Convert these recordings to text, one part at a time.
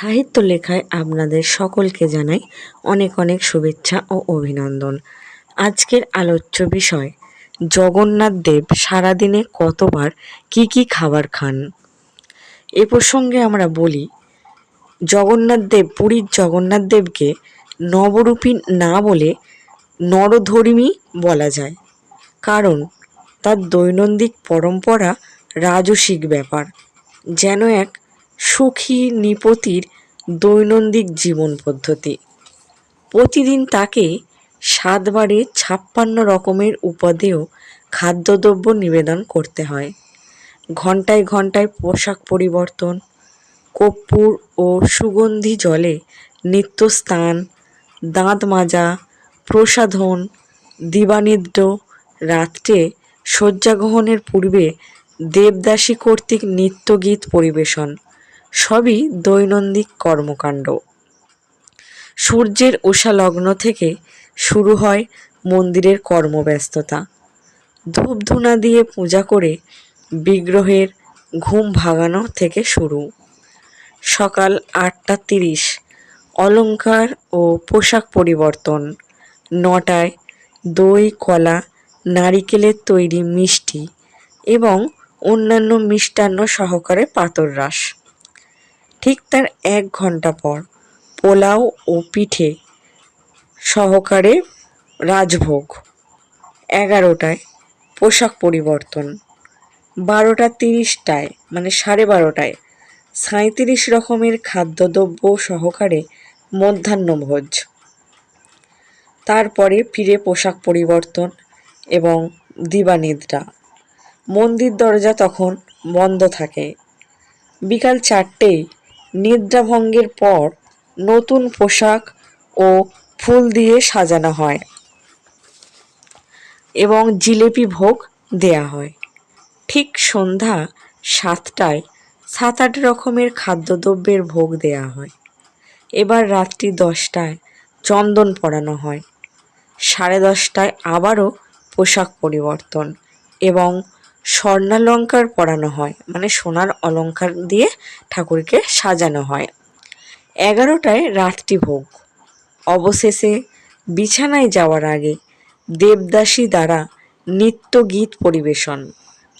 সাহিত্য লেখায় আপনাদের সকলকে জানাই অনেক অনেক শুভেচ্ছা ও অভিনন্দন। আজকের আলোচ্য বিষয়, জগন্নাথ দেব সারাদিনে কতবার কি কি খাবার খান? এ প্রসঙ্গে আমরা বলি, জগন্নাথ দেব, পুরীর জগন্নাথ দেবকে নবরূপী না বলে নরধর্মী বলা যায়। কারণ তার দৈনন্দিন পরম্পরা রাজসিক ব্যাপার। যেন এক সুখী নিপতির দৈনন্দিন জীবন পদ্ধতি। প্রতিদিন তাকে সাতবারে ছাপ্পান্ন রকমের উপাদেয় খাদ্যদ্রব্য নিবেদন করতে হয়। ঘন্টায় ঘন্টায় পোশাক পরিবর্তন, কর্পূর ও সুগন্ধি জলে নিত্য স্নান দাঁত মাজা, প্রসাধন, দিবানিদ্র, রাত্রে শয্যাগ্রহণের পূর্বে দেবদাসী কর্তৃক নৃত্যগীত পরিবেশন। সবই দৈনন্দিন কর্মকাণ্ড। সূর্যের উষালগ্ন থেকে শুরু হয় মন্দিরের কর্মব্যস্ততা। ধূপধুনা দিয়ে পূজা করে বিগ্রহের ঘুম ভাগানো থেকে শুরু। সকাল আটটা তিরিশ, অলংকার ও পোশাক পরিবর্তন। নটায় দই, কলা, নারিকেলের তৈরি মিষ্টি এবং অন্যান্য মিষ্টান্ন সহকারে পাতর রাস ঠিক তার এক ঘণ্টা পর পোলাও ও পিঠে সহকারে রাজভোগ। এগারোটায় পোশাক পরিবর্তন। বারোটা তিরিশটায় মানে সাড়ে বারোটায় সাঁইত্রিশ রকমের খাদ্যদ্রব্য সহকারে মধ্যাহ্নভোজ তারপরে ফিরে পোশাক পরিবর্তন এবং দিবানিদ্রা। মন্দির দরজা তখন বন্ধ থাকে। বিকাল চারটেই নিদ্রাভঙ্গের পর নতুন পোশাক ও ফুল দিয়ে সাজানো হয় এবং জিলেপি ভোগ দেয়া হয়। ঠিক সন্ধ্যা সাতটায় সাত আট রকমের খাদ্যদ্রব্যের ভোগ দেয়া হয়। এবার রাত্রি দশটায় চন্দন পরানো হয়। সাড়ে দশটায় আবারও পোশাক পরিবর্তন এবং স্বর্ণালঙ্কার পরানো হয় মানে সোনার অলঙ্কার দিয়ে ঠাকুরকে সাজানো হয়। এগারোটায় রাত্রি ভোগ। অবশেষে বিছানায় যাওয়ার আগে দেবদাসী দ্বারা নৃত্য গীত পরিবেশন।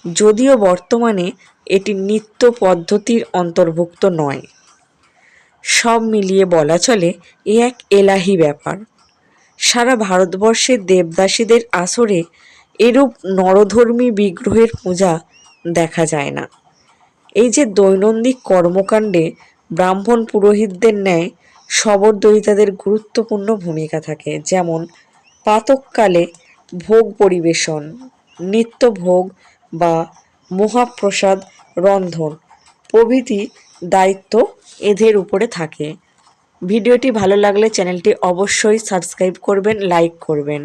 যদিও বর্তমানে এটি নৃত্য পদ্ধতির অন্তর্ভুক্ত নয়। সব মিলিয়ে বলা চলে, এ এক এলাহি ব্যাপার। সারা ভারতবর্ষের দেবদাসীদের আসরে এরূপ নরধর্মী বিগ্রহের পূজা দেখা যায় না। এই যে দৈনন্দিন কর্মকাণ্ডে ব্রাহ্মণ পুরোহিতদের ন্যায় শবরদয়িতাদের গুরুত্বপূর্ণ ভূমিকা থাকে, যেমন পাতককালে ভোগ পরিবেশন নিত্য ভোগ বা মহাপ্রসাদ রন্ধন প্রভৃতি দায়িত্ব এদের উপরে থাকে। ভিডিওটি ভালো লাগলে চ্যানেলটি অবশ্যই সাবস্ক্রাইব করবেন, লাইক করবেন।